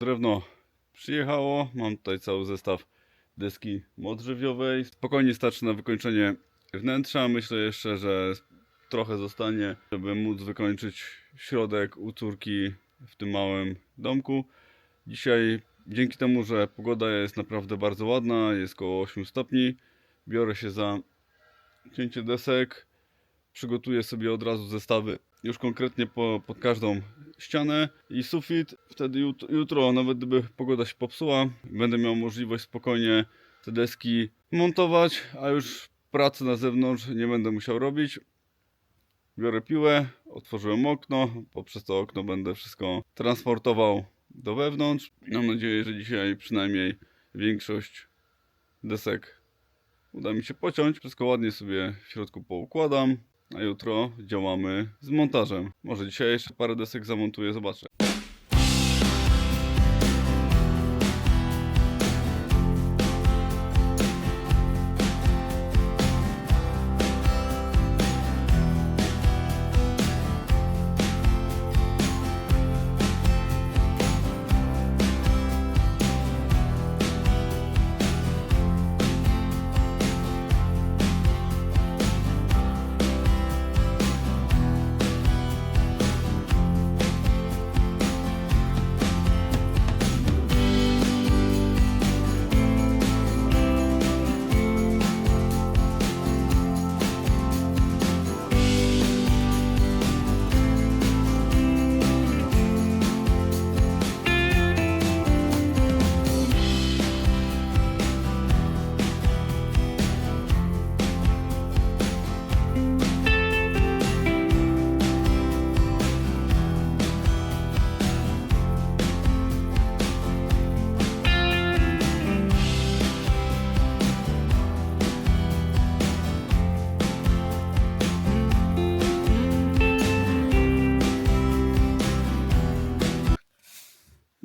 Drewno przyjechało, mam tutaj cały zestaw deski modrzewiowej. Spokojnie starczy na wykończenie wnętrza. Myślę jeszcze, że trochę zostanie, żeby móc wykończyć środek u córki w tym małym domku. Dzisiaj dzięki temu, że pogoda jest naprawdę bardzo ładna, jest około 8 stopni, biorę się za cięcie desek, przygotuję sobie od razu zestawy już konkretnie po, pod każdą ścianę i sufit. Wtedy jut, jutro, nawet gdyby pogoda się popsuła, będę miał możliwość spokojnie te deski montować, a już pracy na zewnątrz nie będę musiał robić. Biorę piłę, otworzyłem okno, poprzez to okno będę wszystko transportował do wewnątrz. Mam nadzieję, że dzisiaj przynajmniej większość desek uda mi się pociąć. Wszystko ładnie sobie w środku poukładam, a jutro działamy z montażem. Może dzisiaj jeszcze parę desek zamontuję, zobaczę.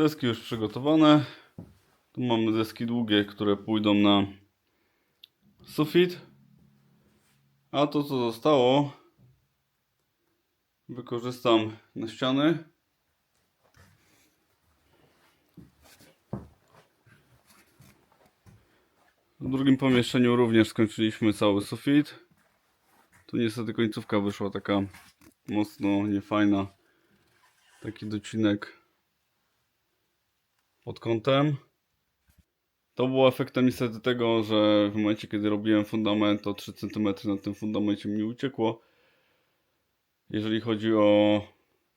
Deski już przygotowane. Tu mamy deski długie, które pójdą na sufit. A to co zostało wykorzystam na ściany. W drugim pomieszczeniu również skończyliśmy cały sufit. Tu niestety końcówka wyszła taka mocno niefajna. Taki docinek pod kątem. To było efektem niestety tego, że w momencie kiedy robiłem fundament, to 3 cm na tym fundamencie mi uciekło. Jeżeli chodzi o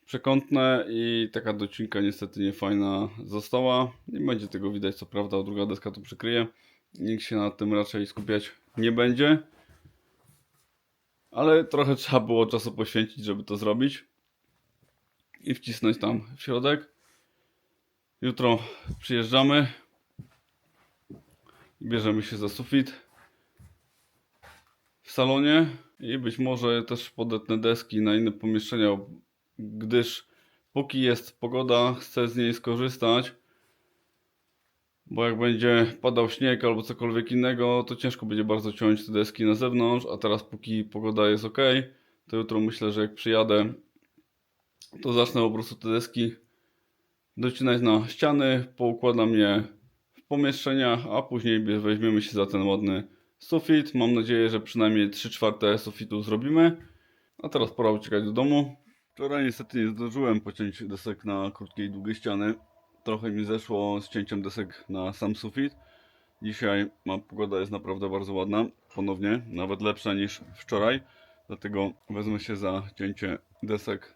przekątne i taka docinka niestety niefajna została. Nie będzie tego widać co prawda, druga deska to przykryje. Nikt się nad tym raczej skupiać nie będzie. Ale trochę trzeba było czasu poświęcić, żeby to zrobić. I wcisnąć tam w środek. Jutro przyjeżdżamy. Bierzemy się za sufit w salonie i być może też podetnę deski na inne pomieszczenia, gdyż póki jest pogoda, chcę z niej skorzystać. Bo jak będzie padał śnieg albo cokolwiek innego, to ciężko będzie bardzo ciąć te deski na zewnątrz, a teraz póki pogoda jest ok, to jutro myślę, że jak przyjadę, to zacznę po prostu te deski docinać na ściany, poukładam je w pomieszczeniach, a później weźmiemy się za ten ładny sufit. Mam nadzieję, że przynajmniej 3 czwarte sufitu zrobimy. A teraz pora uciekać do domu. Wczoraj niestety nie zdążyłem pociąć desek na krótkie i długie ściany. Trochę mi zeszło z cięciem desek na sam sufit. Dzisiaj ma, pogoda jest naprawdę bardzo ładna, ponownie, nawet lepsza niż wczoraj. Dlatego wezmę się za cięcie desek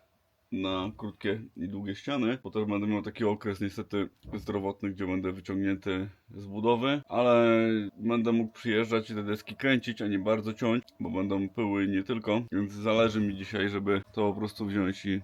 na krótkie i długie ściany. Potem będę miał taki okres niestety zdrowotny, gdzie będę wyciągnięty z budowy, ale będę mógł przyjeżdżać i te deski kręcić, a nie bardzo ciąć, bo będą pyły nie tylko. Więc zależy mi dzisiaj, żeby to po prostu wziąć i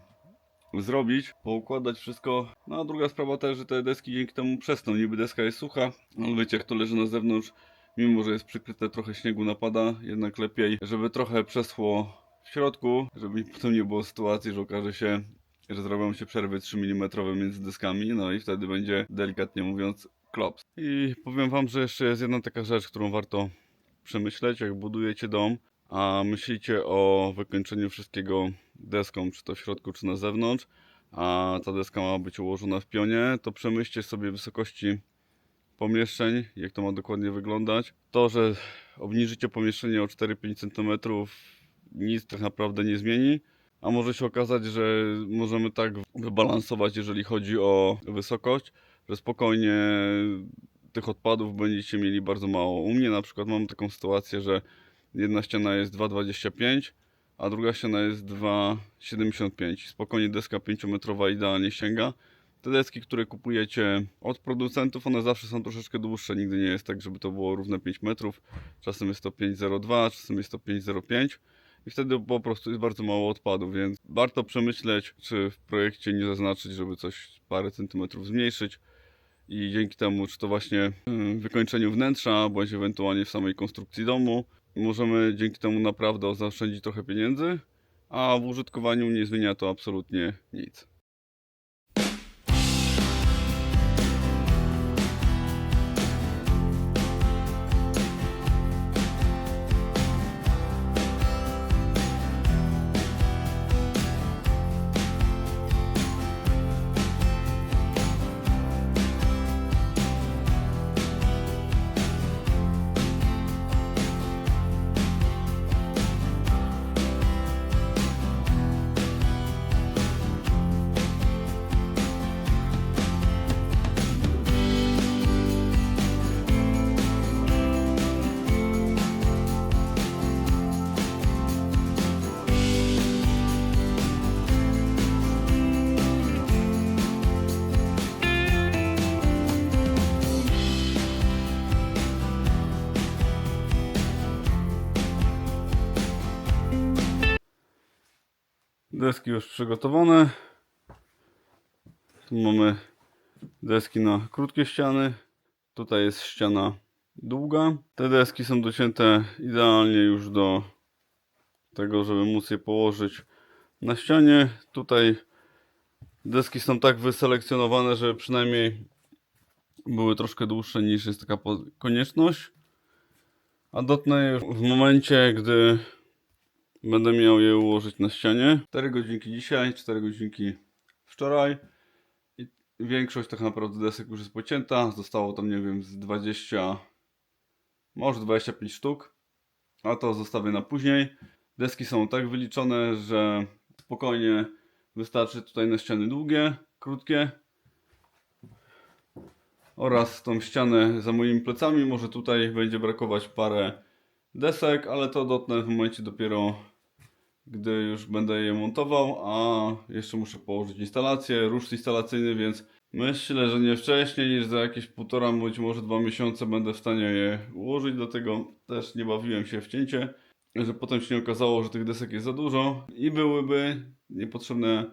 zrobić, poukładać wszystko. No a druga sprawa też, że te deski dzięki temu przesną. Niby deska jest sucha, ale wiecie jak to leży na zewnątrz, mimo że jest przykryte, trochę śniegu napada, jednak lepiej, żeby trochę przeschło w środku, żeby potem nie było sytuacji, że okaże się, że zrobią się przerwy 3 mm między deskami, no i wtedy będzie delikatnie mówiąc klops. I powiem wam, że jeszcze jest jedna taka rzecz, którą warto przemyśleć, jak budujecie dom, a myślicie o wykończeniu wszystkiego deską, czy to w środku, czy na zewnątrz, a ta deska ma być ułożona w pionie, to przemyślcie sobie wysokości pomieszczeń, jak to ma dokładnie wyglądać. To, że obniżycie pomieszczenie o 4-5 cm nic tak naprawdę nie zmieni, a może się okazać, że możemy tak wybalansować, jeżeli chodzi o wysokość, że spokojnie tych odpadów będziecie mieli bardzo mało. U mnie na przykład mam taką sytuację, że jedna ściana jest 2,25, a druga ściana jest 2,75. Spokojnie deska 5-metrowa idealnie sięga. Te deski, które kupujecie od producentów, one zawsze są troszeczkę dłuższe. Nigdy nie jest tak, żeby to było równe 5 metrów. Czasem jest to 5,02, czasem jest to 5,05 i wtedy po prostu jest bardzo mało odpadów, więc warto przemyśleć, czy w projekcie nie zaznaczyć, żeby coś parę centymetrów zmniejszyć i dzięki temu, czy to właśnie w wykończeniu wnętrza, bądź ewentualnie w samej konstrukcji domu, możemy dzięki temu naprawdę zaoszczędzić trochę pieniędzy, a w użytkowaniu nie zmienia to absolutnie nic. Deski już przygotowane. Tu mamy deski na krótkie ściany. Tutaj jest ściana długa. Te deski są docięte idealnie już do tego, żeby móc je położyć na ścianie. Tutaj deski są tak wyselekcjonowane, że przynajmniej były troszkę dłuższe niż jest taka konieczność. A dotnę je w momencie, gdy Będę miał je ułożyć na ścianie. 4 godzinki dzisiaj, 4 godzinki wczoraj. I większość tak naprawdę desek już jest pocięta. Zostało tam, nie wiem, z 20, może 25 sztuk. A to zostawię na później. Deski są tak wyliczone, że spokojnie wystarczy tutaj na ściany długie, krótkie. Oraz tą ścianę za moimi plecami. Może tutaj będzie brakować parę desek, ale to dotnę w momencie dopiero gdy już będę je montował, a jeszcze muszę położyć instalację, ruszt instalacyjny, więc myślę, że nie wcześniej niż za jakieś półtora, być może dwa miesiące będę w stanie je ułożyć, dlatego też nie bawiłem się w cięcie, że potem się okazało, że tych desek jest za dużo i byłyby niepotrzebne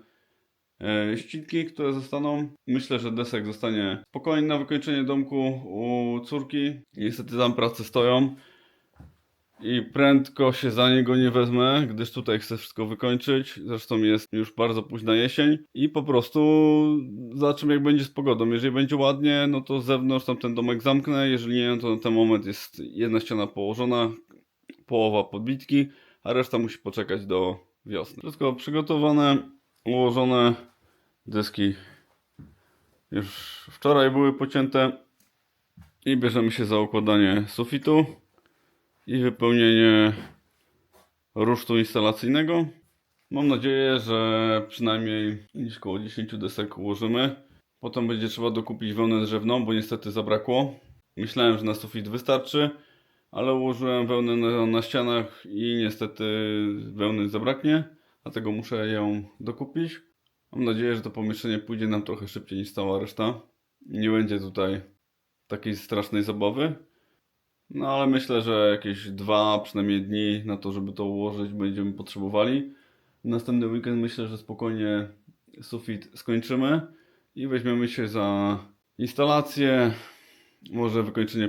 e, ścinki, które zostaną. Myślę, że desek zostanie spokojnie na wykończenie domku u córki. Niestety tam prace stoją. I prędko się za niego nie wezmę, gdyż tutaj chcę wszystko wykończyć. Zresztą jest już bardzo późna jesień i po prostu zobaczymy jak będzie z pogodą. Jeżeli będzie ładnie, no to z zewnątrz tam ten domek zamknę. Jeżeli nie, no to na ten moment jest jedna ściana położona, połowa podbitki, a reszta musi poczekać do wiosny. Wszystko przygotowane, ułożone. Deski już wczoraj były pocięte i bierzemy się za układanie sufitu i wypełnienie rusztu instalacyjnego. Mam nadzieję, że przynajmniej gdzieś około 10 desek ułożymy. Potem będzie trzeba dokupić wełnę drzewną, bo niestety zabrakło. Myślałem, że na sufit wystarczy, ale ułożyłem wełnę na, na ścianach i niestety wełny zabraknie, dlatego muszę ją dokupić. Mam nadzieję, że to pomieszczenie pójdzie nam trochę szybciej niż cała reszta. Nie będzie tutaj takiej strasznej zabawy. No ale myślę, że jakieś dwa przynajmniej dni na to, żeby to ułożyć będziemy potrzebowali. Następny weekend myślę, że spokojnie sufit skończymy i weźmiemy się za instalację, może wykończenie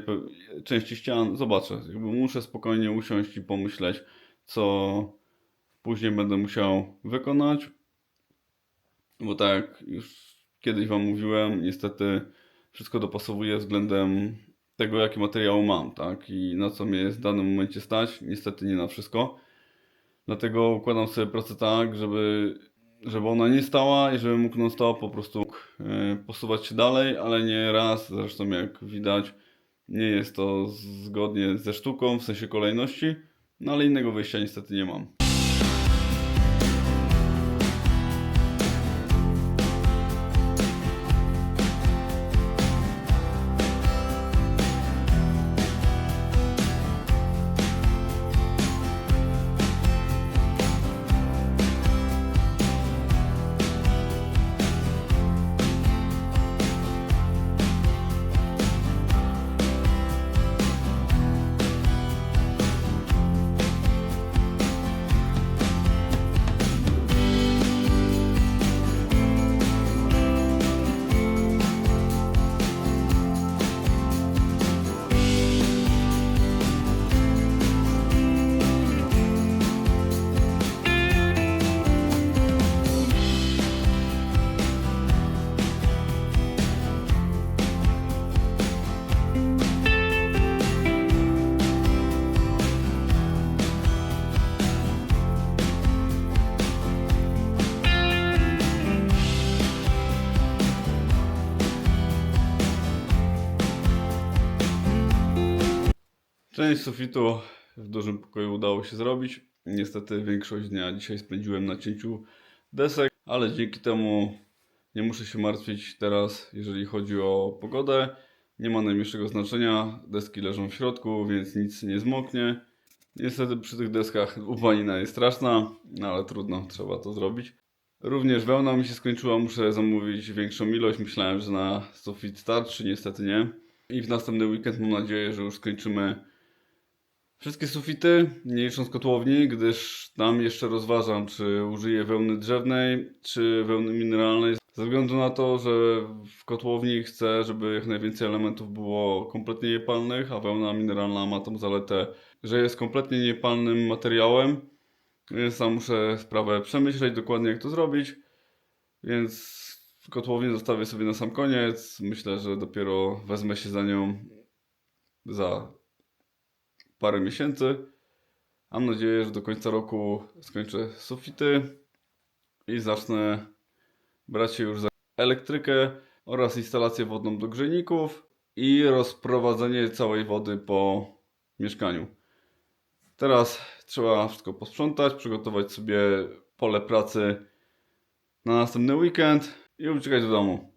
części ścian. Zobaczę, jakby muszę spokojnie usiąść i pomyśleć, co później będę musiał wykonać. Bo tak już kiedyś Wam mówiłem, niestety wszystko dopasowuję względem tego, jaki materiał mam, tak? I na co mnie jest w danym momencie stać. Niestety nie na wszystko. Dlatego układam sobie pracę tak, żeby żeby ona nie stała i żeby mógł non stop po prostu e, posuwać się dalej, ale nie raz, zresztą jak widać, nie jest to zgodnie ze sztuką, w sensie kolejności, no ale innego wyjścia niestety nie mam. Część sufitu w dużym pokoju udało się zrobić. Niestety większość dnia dzisiaj spędziłem na cięciu desek, ale dzięki temu nie muszę się martwić teraz, jeżeli chodzi o pogodę. Nie ma najmniejszego znaczenia. Deski leżą w środku, więc nic nie zmoknie. Niestety przy tych deskach upanina jest straszna, no ale trudno, trzeba to zrobić. Również wełna mi się skończyła, muszę zamówić większą ilość. Myślałem, że na sufit starczy, niestety nie. I w następny weekend mam nadzieję, że już skończymy wszystkie sufity, nie licząc kotłowni, gdyż tam jeszcze rozważam, czy użyję wełny drzewnej, czy wełny mineralnej. Ze względu na to, że w kotłowni chcę, żeby jak najwięcej elementów było kompletnie niepalnych, a wełna mineralna ma tą zaletę, że jest kompletnie niepalnym materiałem. Więc tam muszę sprawę przemyśleć dokładnie, jak to zrobić. Więc kotłownię zostawię sobie na sam koniec. Myślę, że dopiero wezmę się za nią za parę miesięcy. Mam nadzieję, że do końca roku skończę sufity i zacznę brać się już za elektrykę oraz instalację wodną do grzejników i rozprowadzenie całej wody po mieszkaniu. Teraz trzeba wszystko posprzątać, przygotować sobie pole pracy na następny weekend i uciekać do domu.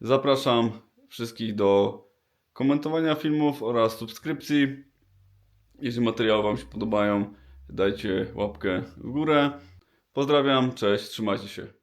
Zapraszam wszystkich do komentowania filmów oraz subskrypcji. Jeśli materiały Wam się podobają, dajcie łapkę w górę. Pozdrawiam, cześć, trzymajcie się.